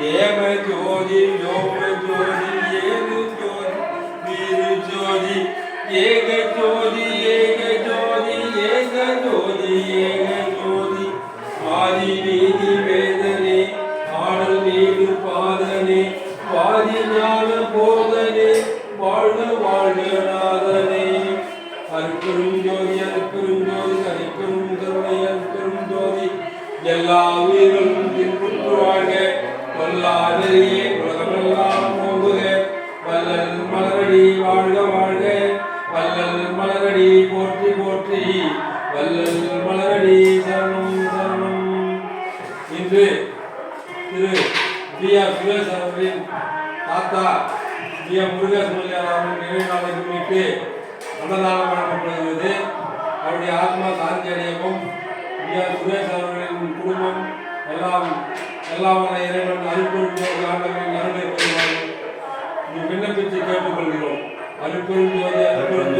ஏம ஜோதி யோம ஜோதி ஏது ஜோதி வீரு ஜோதி ஏக ஜோதி ஏக ஜோதி ஏக ஜோதி ஏக ஜோதி ஆதி நீதி வேதனே ஆடல் நீடு பாதனே வாதி ஞான போதனே வாழ்க வாழ்க நாதனே அருட்பெரும் ஜோதி அருட்பெரும் ஜோதி கருணை அருட்பெரும் ஜோதி எல்லா உயிர்களும் வாழ்க வல்லாதே உலகமெல்லாம் போகுக வல்லல் மலரடி வாழ்க வாழ்க. வல்லல் மலரடி போற்றி போற்றி. வல்லல் மலரடி சரணம் சரணம். இன்று திரு பி ஆர் சுரேஷ் அவர்களின் தாத்தா பி எம் முருகேஷ் முதலியார் நினைவு நாளை முன்னிட்டு அன்னதானம் வழங்கப்படுகிறது. அவருடைய ஆத்மா சாந்தி அடையவும் பி ஆர் சுரேஷ் அவர்களின் குடும்பம் எல்லாம் எல்லாம் இறைவன் அருள்பொருள் ஆண்டவரின் அருளை பெறுவார்கள் விண்ணப்பித்து கேட்டுக்கொள்கிறோம். அருட்பெரும் ஜோதி அருட்பெரும்